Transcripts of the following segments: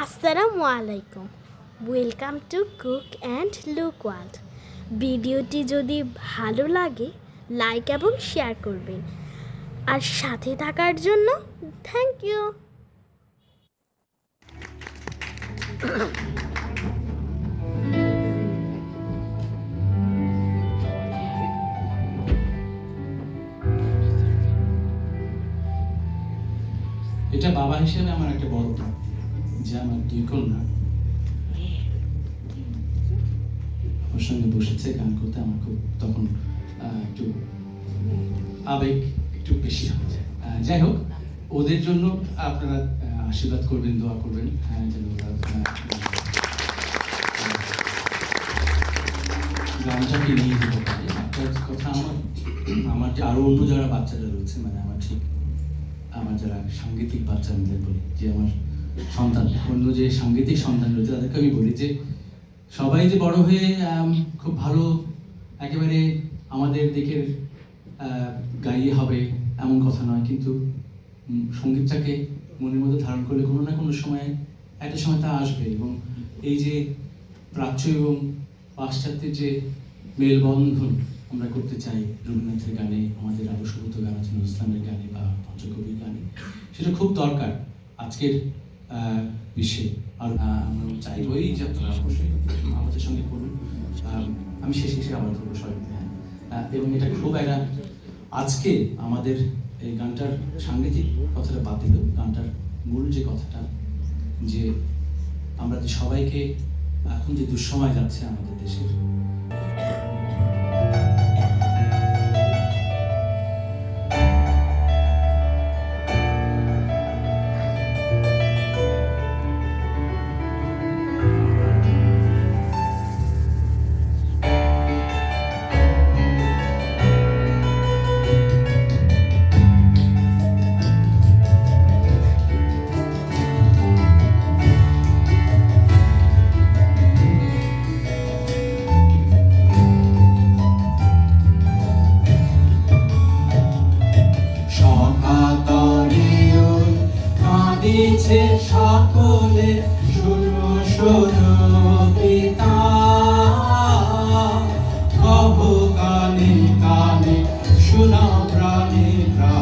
আসসালামু আলাইকুম। Welcome to cook and look world ভিডিওটি যদি ভালো লাগে লাইক এবং শেয়ার করবেন। আর সাথে থাকার জন্য থ্যাংক ইউ এটা বাবা হিসেবে আমার একটা বড় যে আমার দুই কন্যা আমার সঙ্গে বসেছে গান করতে আমার খুব তখন একটু আবেগ একটু বেশি হয়ে যায় যাই হোক ওদের জন্য আপনারা আশীর্বাদ করবেন দোয়া করবেন হ্যাঁ যেন ওরা গানটাকে নিয়ে যেতে পারে একটা কথা আমার আমার যে আরও অন্য যারা বাচ্চারা রয়েছে মানে আমার ঠিক আমার যারা সাংগীতিক বাচ্চা আমি যাদের বলি যে আমার সন্তান, অন্য যে সাংগীতিক সন্তান রয়েছে তাদেরকে আমি বলি যে সবাই যে বড় হয়ে খুব ভালো একেবারে আমাদের দিকের গাইয়ে হবে এমন কথা নয়। কিন্তু সঙ্গীতটাকে মনের মধ্যে ধারণ করলে কোনো না কোনো সময়, একটা সময় তা আসবে এবং এই যে প্রাচ্য এবং পাশ্চাত্যের যে মেলবন্ধন আমরা করতে চাই, রবীন্দ্রনাথের গানে, আমাদের সমস্ত গান আছে ইসলামের গানে বা পঞ্চকবির গানে, সেটা খুব দরকার। আজকের বিশ্বে আর আমরা চাইবই যে আপনারা অবশ্যই আমাদের সঙ্গে করুন। আমি শেষে এসে আবার ধরবো সবাই হ্যাঁ। এবং এটা খুব একটা আজকে আমাদের এই গানটার সাংগীতিক কথাটা বাদ দিল। গানটার মূল যে কথাটা, যে আমরা যে সবাইকে এখন যে দুঃসময় যাচ্ছে আমাদের দেশের কাঁদিছে সকলে শোনো শোনো পিতা। কানে কানে শোনা প্রাণে প্রাণে।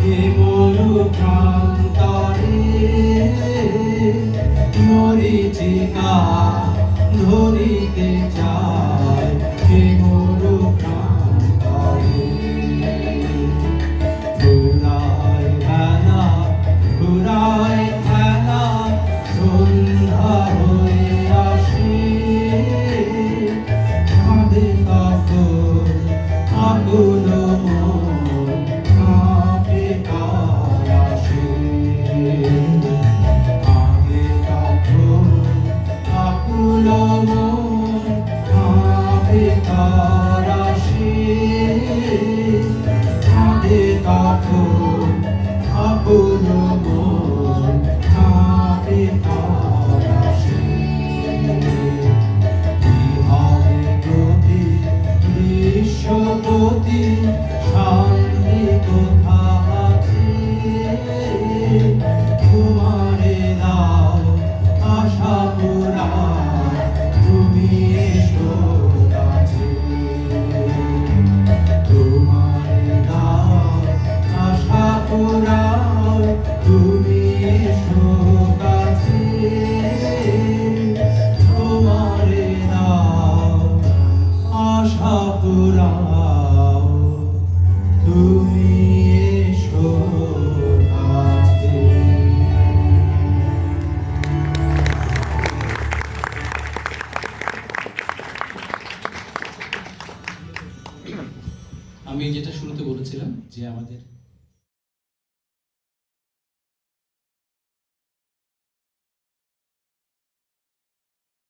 চায় প্রেমর প্রান্তরে মরিচিকা রাখো আপন মন খাবে আকাশে হবে প্রতি আমি যেটা শুরুতে বলেছিলাম যে আমাদের